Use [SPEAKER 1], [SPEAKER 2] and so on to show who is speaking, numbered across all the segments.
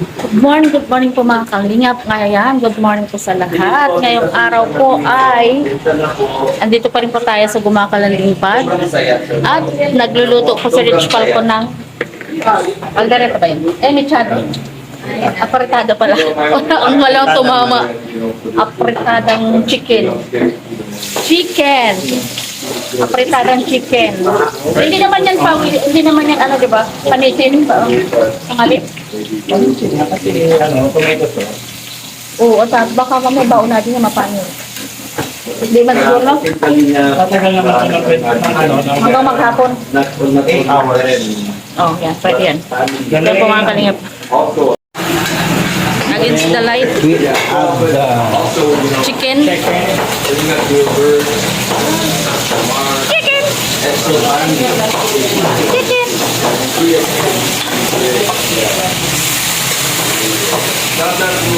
[SPEAKER 1] Good morning, good morning po mga kalingap. Ngayon, good morning po sa lahat. Ngayong araw po ay andito pa rin po tayo sa Gumakalan Lingpad. At nagluluto po si Rich Pal ko ng Algareta ba yun? Eh, mechado. Apretada pala. Ang walang tumama. Apretadang chicken. Chicken. Apretadang chicken. Hindi naman yan pa, hindi naman yan ano, di ba? Panitin ba? Pangalit.
[SPEAKER 2] Kasi ano, tomato sauce.
[SPEAKER 1] Oo, at baka kami baon natin yung mapano. Hindi man siguro, no?
[SPEAKER 2] Tatagal naman ng ano, ng
[SPEAKER 1] Hanggang maghapon.
[SPEAKER 2] eight hours.
[SPEAKER 1] Oh, yan, pwede yan. Yan po mga kalingap. Against the light,
[SPEAKER 2] We have the
[SPEAKER 1] chicken.
[SPEAKER 2] chicken.
[SPEAKER 1] Chicken! Chicken!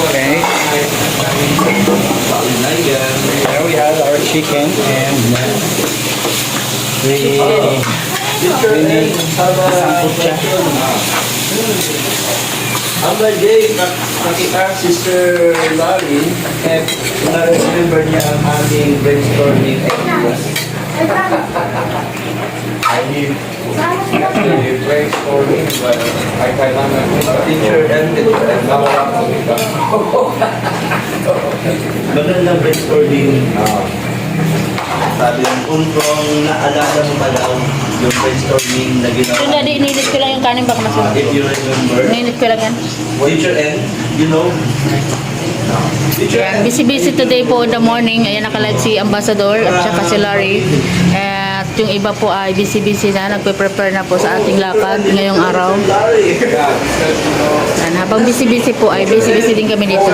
[SPEAKER 2] Okay. There we have our chicken and we, we need sampucha.
[SPEAKER 3] Ang birthday, nakita Sister Larry, at na-remember niya ang aming brainstorming ideas. I mean, brainstorming, but ay kailangan ko sa teacher and and nawala ko ito.
[SPEAKER 4] Magandang brainstorming. ah, sabi ng kung naalala mo ba daw yung brainstorming na ginawa?
[SPEAKER 1] daddy, inilit ko lang yung kanin baka
[SPEAKER 4] Ah,
[SPEAKER 1] masarap.
[SPEAKER 4] if you remember,
[SPEAKER 1] Inilit ko lang yan.
[SPEAKER 4] teacher N, you know? Teacher
[SPEAKER 1] Yan,
[SPEAKER 4] N.
[SPEAKER 1] busy-busy today po in the morning. Ayan, nakalive si Ambassador at saka si Larry. Yung iba po ay busy-busy na. Nagpe-prepare na po sa ating lakad ngayong araw. Yan, habang busy-busy po ay busy-busy din kami dito.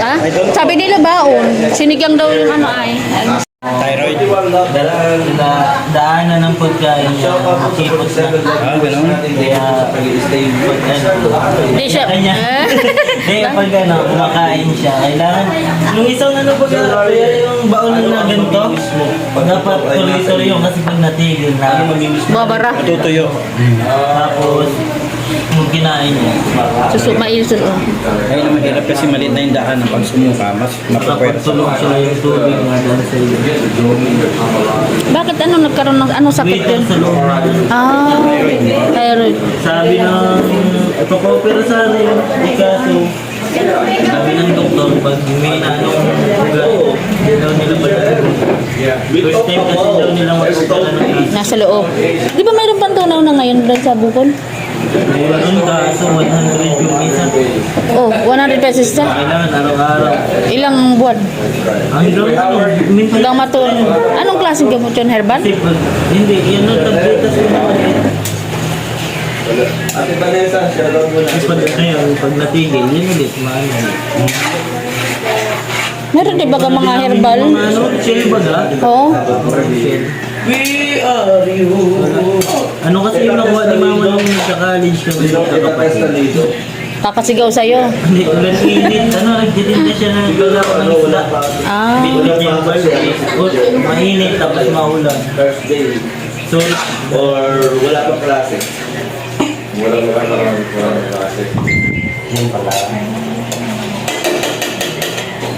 [SPEAKER 1] Ah? Sabi nila baon. Sinigang daw yung ano ay.
[SPEAKER 2] Thyroid.
[SPEAKER 5] Dalaan na daanan ng pagkain niya, makipot na.
[SPEAKER 2] Ah, ganun.
[SPEAKER 5] Kaya
[SPEAKER 1] Hindi siya.
[SPEAKER 5] kanya.
[SPEAKER 1] Eh?
[SPEAKER 5] Kaya pag ano, kumakain siya, kailangan, yung isang ano pag kaya yung baon na ganito, dapat tuloy-tuloy yung kasi pag natigil na,
[SPEAKER 1] Babara.
[SPEAKER 2] Tutuyo.
[SPEAKER 5] tapos, yung kinain niya,
[SPEAKER 1] Susu, mail susu.
[SPEAKER 2] Ayun na mahirap kasi maliit na yung daan ng pag sumuka, mas
[SPEAKER 5] dapat
[SPEAKER 2] mapapwera.
[SPEAKER 5] tulong sila yung tubig na dahil sa iyo.
[SPEAKER 1] Bakit ano nagkaroon ng ano sakit
[SPEAKER 5] Wait
[SPEAKER 1] yun?
[SPEAKER 5] lang sa loob na
[SPEAKER 1] Ah, thyroid.
[SPEAKER 5] Sabi ng ipapopera sa akin, di kaso, sabi ng doktor, pag may na anong ugat, hindi daw nila malalago. First time kasi daw nila magpapala ng asa.
[SPEAKER 1] Nasa loob. Di ba mayroon pang tunaw na ngayon doon sa Bukol?
[SPEAKER 5] Ganun kaso, 100 yung isa.
[SPEAKER 1] Oh, 100 pesos na.
[SPEAKER 5] Kailangan araw-araw.
[SPEAKER 1] Ilang buwan?
[SPEAKER 5] Hanggang ano, minsan
[SPEAKER 1] Hanggang matun. Anong klaseng gamot yun, herbal?
[SPEAKER 5] hindi, yan ang tablitas ko naman.
[SPEAKER 3] Ate Vanessa, shoutout mo na.
[SPEAKER 5] Pag natigil, yun ulit, maano.
[SPEAKER 1] Meron di ba ka mga herbal?
[SPEAKER 5] Mga ano, chill baga?
[SPEAKER 1] Oo.
[SPEAKER 4] We are you.
[SPEAKER 5] Ano kasi yung nakuha ni mama nung sa college kami
[SPEAKER 3] Dito.
[SPEAKER 1] Kakasigaw sa'yo.
[SPEAKER 5] Hindi, ulan init. Ano, nagtitinda siya ng galaw ng isla.
[SPEAKER 1] Ah.
[SPEAKER 5] O, Mainit, tapos maulan.
[SPEAKER 3] Thursday.
[SPEAKER 5] So,
[SPEAKER 4] Or wala pang klase.
[SPEAKER 3] Wala lang walang klase.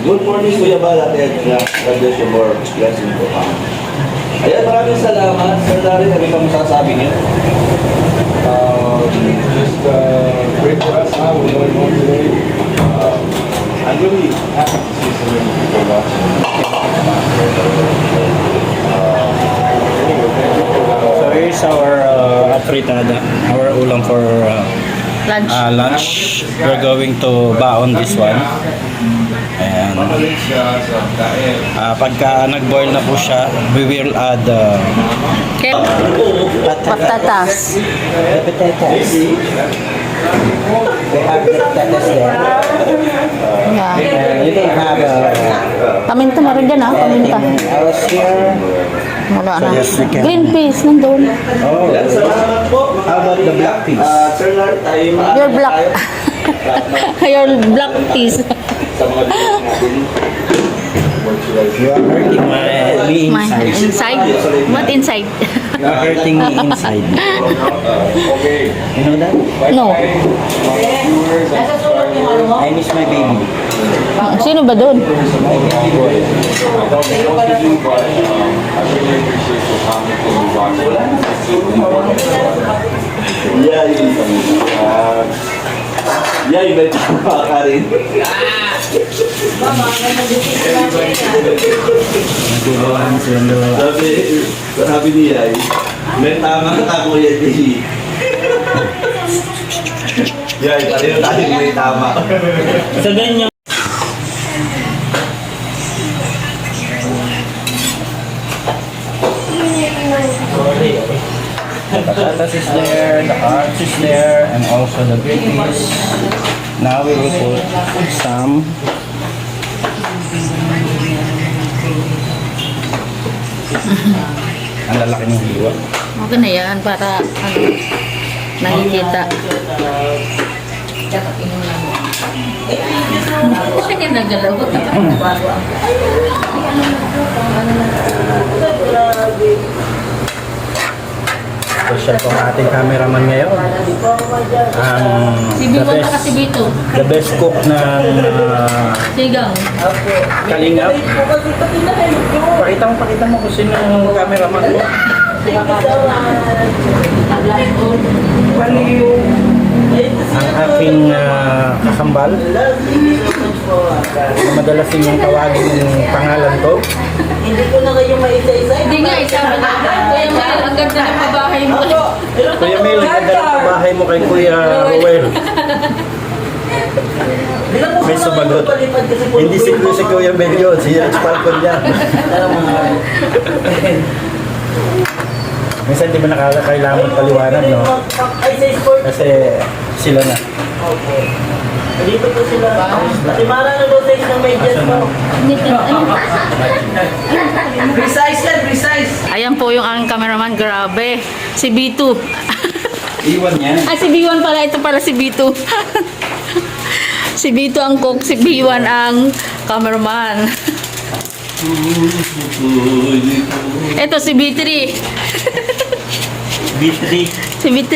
[SPEAKER 4] Good morning, Kuya Balat. Uh, God bless you for blessing ko pa. Ayan, maraming salamat. Sir Larry, sabi ka masasabi niyo?
[SPEAKER 3] Um, just uh, pray for us now. We're going home today. Um, I'm really happy to see so many people watching.
[SPEAKER 2] So here's our uh, afritada, our ulam for uh,
[SPEAKER 1] Lunch.
[SPEAKER 2] uh, lunch. We're going to baon this one. Ayan. Ah, pagka nag-boil na po siya, we will add uh,
[SPEAKER 1] Kep. Patatas. Yeah.
[SPEAKER 6] You can have a
[SPEAKER 1] Paminta na rin dyan ah, paminta.
[SPEAKER 6] house here.
[SPEAKER 1] Wala na.
[SPEAKER 2] yes.
[SPEAKER 1] Green peas, nandun.
[SPEAKER 6] Oh,
[SPEAKER 4] Salamat po.
[SPEAKER 6] how about the black peas?
[SPEAKER 4] Uh, Sir tayo
[SPEAKER 1] Your black. Your black peas.
[SPEAKER 4] sa mga
[SPEAKER 6] You are hurting my me
[SPEAKER 1] My
[SPEAKER 6] inside.
[SPEAKER 1] inside? What inside?
[SPEAKER 2] You're hurting me inside.
[SPEAKER 3] Okay.
[SPEAKER 2] You know that?
[SPEAKER 1] No.
[SPEAKER 2] I miss my baby.
[SPEAKER 1] Sino ba doon?
[SPEAKER 4] Yeah. Uh, yeah, ay tama ka rin. Sabi, sabi niya, may tama ka kuya Jay. Yeah, pareho tayo may tama.
[SPEAKER 5] Sa ganyan,
[SPEAKER 2] patatas is there, the hearts is there, and also the greens. Now we will put some ang lalaki ng hiwa.
[SPEAKER 1] Okay na yan para ano, nakikita. Kaya nagalaw.
[SPEAKER 2] Special po ang ating cameraman ngayon. Ang
[SPEAKER 1] Si
[SPEAKER 2] the
[SPEAKER 1] Biwan
[SPEAKER 2] best,
[SPEAKER 1] ka si Bito.
[SPEAKER 2] the best cook ng uh,
[SPEAKER 1] Sigang.
[SPEAKER 2] Kalingap. Pakita mo, pakita mo kung sino yung cameraman mo. Ang aking uh, kakambal. Na madalas yung tawagin yung pangalan ko.
[SPEAKER 1] Hindi nga, isa mo na. Kuya Mel, ang ganda ng pabahay mo.
[SPEAKER 2] Kuya Mel, ganda ng bahay mo kay Kuya Ruel. May sumagot. Hindi si, si Kuya Mel yun, si Rich Falcon yan. Minsan di ba nakakailangan paliwanag, no? Kasi sila na.
[SPEAKER 5] dito po sila. Ate Mara, ano daw size ng medyas mo? Precise yan, precise.
[SPEAKER 1] Ayan po yung aking cameraman. Grabe. Si B2.
[SPEAKER 2] Iwan yan.
[SPEAKER 1] Ay, si B1 pala. Ito pala si B2. si B2 ang cook. Si B1 ang cameraman. Ito si B3.
[SPEAKER 5] B3.
[SPEAKER 1] Si B3.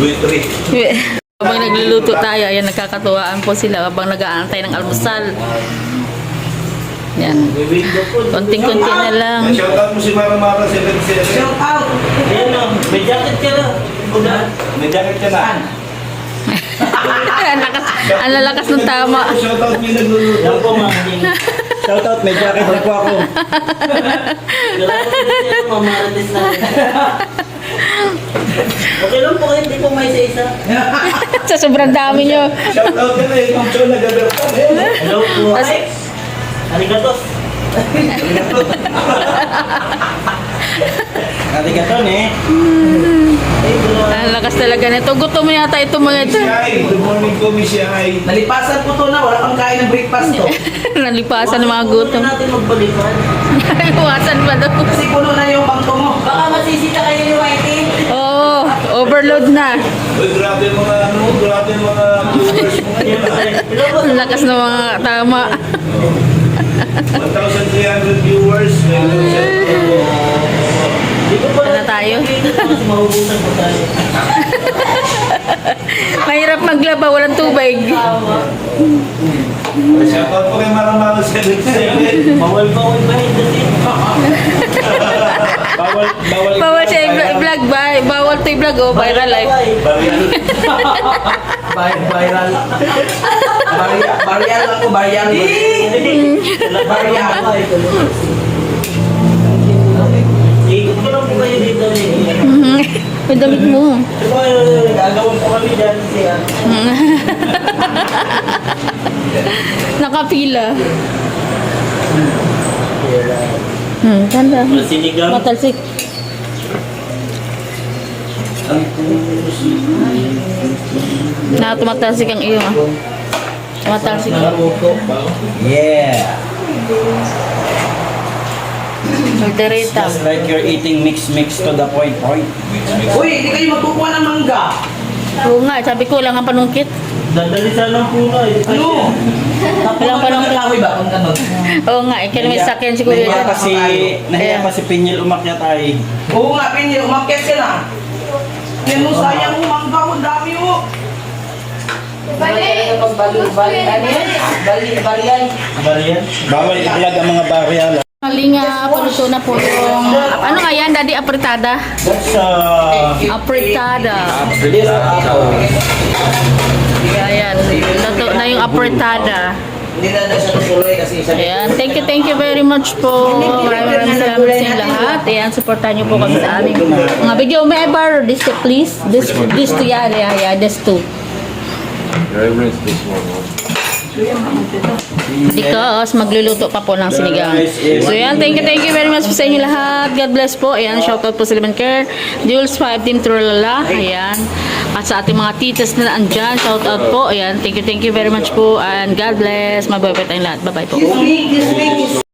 [SPEAKER 4] Wait, wait.
[SPEAKER 1] Habang nagluluto tayo, ayan, nagkakatuwaan po sila habang nag-aantay ng almusal. Yan. Konting-konti na lang.
[SPEAKER 4] Shoutout mo si Mara Mara 77.
[SPEAKER 5] Ayan o, may jacket ka na.
[SPEAKER 4] May jacket ka na.
[SPEAKER 1] ang, lakas, ang lalakas ng tama.
[SPEAKER 4] Shoutout mo yung nagluluto.
[SPEAKER 5] Yan po mga hindi.
[SPEAKER 2] Shoutout, may jacket na po ako.
[SPEAKER 5] Na. Okay lang po kayo, hindi po may isa-isa.
[SPEAKER 1] Sa sobrang dami nyo.
[SPEAKER 4] Shoutout ka na yung show na gabertan.
[SPEAKER 5] Hello po. Ay! Arigato.
[SPEAKER 2] Arigaton eh.
[SPEAKER 1] Ang lakas talaga nito. Gutom yata ito mga ito.
[SPEAKER 4] Good morning po Miss Yai.
[SPEAKER 7] Nalipasan po to na, wala kang kain ng breakfast to.
[SPEAKER 1] Nalipasan ng mga gutom.
[SPEAKER 5] Huwag natin magbalikan.
[SPEAKER 1] Iwasan pa daw.
[SPEAKER 7] Kasi puno na yung bangko mo.
[SPEAKER 8] Baka masisita kayo ni Whitey.
[SPEAKER 1] Oo, overload na.
[SPEAKER 4] Uy, grabe yung mga ano, grabe yung mga viewers mo ngayon.
[SPEAKER 1] Ang lakas ng mga tama.
[SPEAKER 4] 1,300 viewers.
[SPEAKER 5] Dito po
[SPEAKER 1] Ano tayo?
[SPEAKER 5] Mas mahubusan po tayo.
[SPEAKER 1] Mahirap maglaba, walang tubig.
[SPEAKER 4] Shoutout po kay Mara Mara 77.
[SPEAKER 5] Bawal ba ako ibahin kasi?
[SPEAKER 2] Bawal, bawal.
[SPEAKER 1] Bawal siya i-vlog ba? Bawal to i-vlog oh, viral life.
[SPEAKER 7] Viral. Viral. Barial, barial ako, barial. Barial.
[SPEAKER 5] Ikot ko lang po kayo dito.
[SPEAKER 1] May damit mo.
[SPEAKER 5] Diba, gagawin po kami dyan siya.
[SPEAKER 1] Nakapila. Hmm, tanda.
[SPEAKER 5] Sinigang.
[SPEAKER 1] Matalsik. Na tumatalsik ang iyo ah. Tumatalsik.
[SPEAKER 2] Yeah.
[SPEAKER 1] Kaldereta.
[SPEAKER 2] Just like you're eating mix-mix to the point point.
[SPEAKER 7] Uy, hindi kayo magkukuha ng mangga.
[SPEAKER 1] Oo nga, sabi ko lang ang panungkit.
[SPEAKER 5] Dadali sana po na. eh.
[SPEAKER 7] Ano?
[SPEAKER 1] Walang pa ng
[SPEAKER 7] Kahoy ba kung ano?
[SPEAKER 1] Oo nga, eh, kaya may sakyan si Kuya.
[SPEAKER 2] Nahiya pa si, nahiya pa si Pinyel umakyat ay.
[SPEAKER 7] Oo nga, Pinyo, umakyat ka na. Yan mo, sayang mo, mangga mo, dami mo. Bali, bali, bali, ano yan? Bali, bali yan.
[SPEAKER 5] Bariyan.
[SPEAKER 2] Bawal i-vlog ang mga barrial.
[SPEAKER 1] Kalinga, paluto na po yung... Ano nga yan, Daddy? Apritada?
[SPEAKER 2] That's uh,
[SPEAKER 1] Apritada. Ayan, luto na yung apritada. Ayan, thank you, thank you very much po. Maraming maraming salamat sa inyo lahat. Ayan, supportan niyo po kami sa aming mga video. May I borrow this to please? This, this to, yeah, yeah, yeah, this to.
[SPEAKER 3] Yeah, rinse this one off.
[SPEAKER 1] Because magluluto pa po ng sinigang. So yan, thank you, thank you very much po sa inyo lahat. God bless po. Ayan, shoutout po sa Liman Care. Jules 5 Team Trulala. Ayan. At sa ating mga titas na andyan, shoutout po. Ayan, thank you, thank you very much po. And God bless. Mabuhay po tayong lahat. Bye-bye po.